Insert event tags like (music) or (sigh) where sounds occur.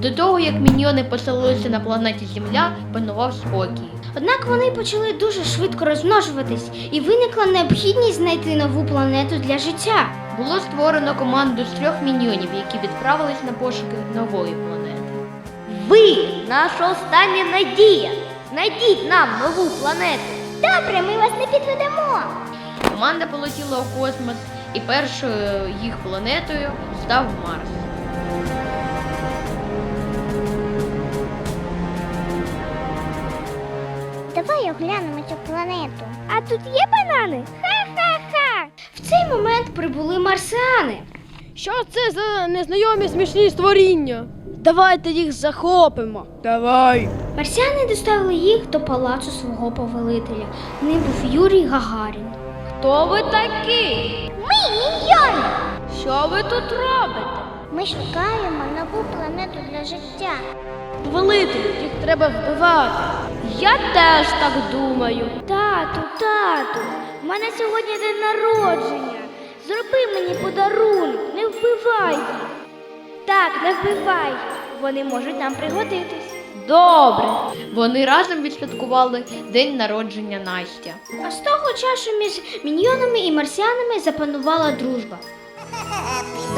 того, як міньйони поселилися на планеті Земля, панував спокій. Однак вони почали дуже швидко розмножуватись, і виникла необхідність знайти нову планету для життя. Було створено команду з трьох міньйонів, які відправились на пошуки нової планети. Ви наша остання надія. Знайдіть нам нову планету. Добре, ми вас не підведемо. Команда полетіла у космос, і першою їх планетою став Марс. Давай оглянемо цю планету. А тут є банани? Ха-ха-ха. В цей момент прибули марсіани. Що це за незнайомі смішні створіння? Давайте їх захопимо. Давай. Марсіани доставили їх до палацу свого повелителя. Ним був Юрій Гагарін. Хто ви такі? Ми міньйони! Що ви тут робите? Ми шукаємо нову планету для життя. Повелитель, їх треба вбивати. Я теж так думаю. Тату, тату, в мене сьогодні день народження. Зроби мені подарунок, не вбивай їх. Так, не вбивай. Вони можуть нам пригодитись. Добре. Вони разом відсвяткували день народження Настя. А з того часу між міньйонами і марсіанами запанувала дружба. (laughs)